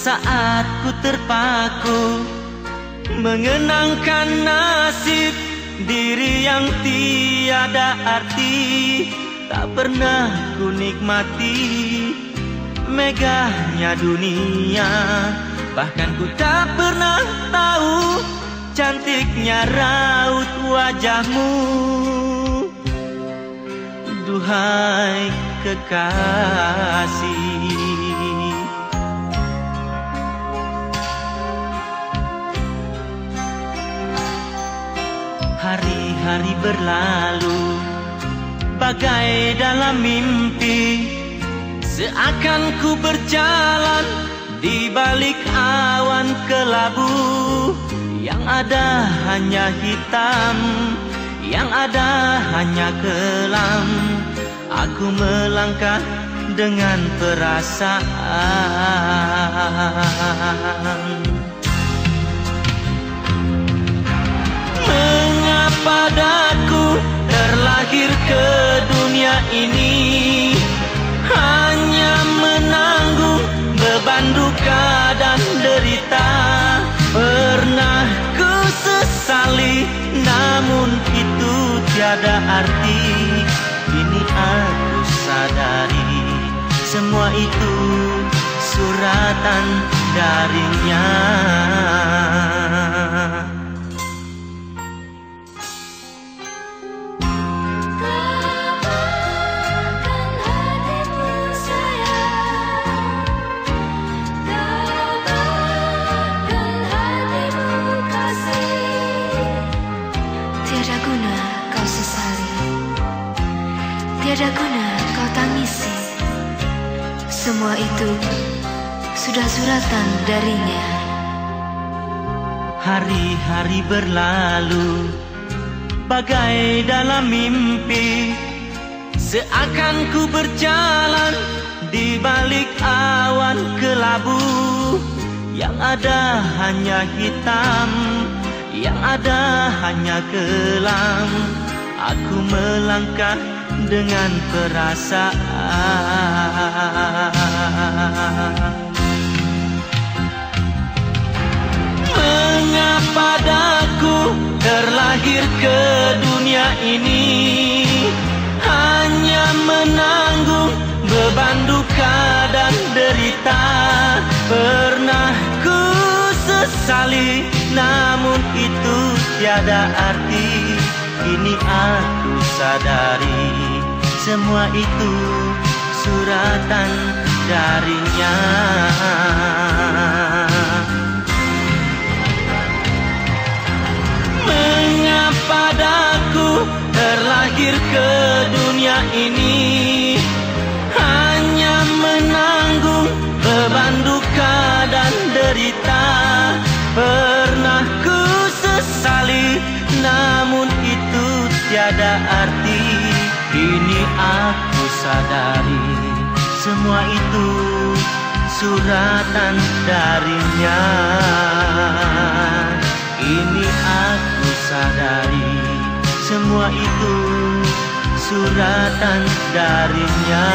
saat ku terpaku mengenangkan nasib diri yang tiada arti. Tak pernah ku nikmati megahnya dunia. Bahkan ku tak pernah tahu cantiknya raut wajahmu. Duhai kekasih. Hari-hari berlalu Bagai dalam mimpi. Seakan ku berjalan Di balik awan kelabu. Yang ada hanya hitam Yang ada hanya kelam Aku melangkah dengan perasaan. Padaku terlahir ke dunia ini? Hanya menanggung beban duka dan derita. Pernah ku sesali namun itu tiada arti itu suratan darinya. Tiada guna kau tangisi Semua itu sudah suratan darinya. Hari-hari berlalu Bagai dalam mimpi. Seakan ku berjalan Di balik awan kelabu. Yang ada hanya hitam Yang ada hanya kelam. Aku melangkah dengan perasaan. Mengapa daku terlahir ke dunia ini? Hanya menanggung beban duka dan derita. Pernah ku sesali namun itu tiada arti. Kini aku sadari semua itu suratan darinya. Mengapa daku terlahir ke dunia ini? Hanya menanggung beban duka dan derita. Pernah ku sesali namun itu tiada arti sadari Semua itu suratan darinya. Kini aku sadari Semua itu suratan darinya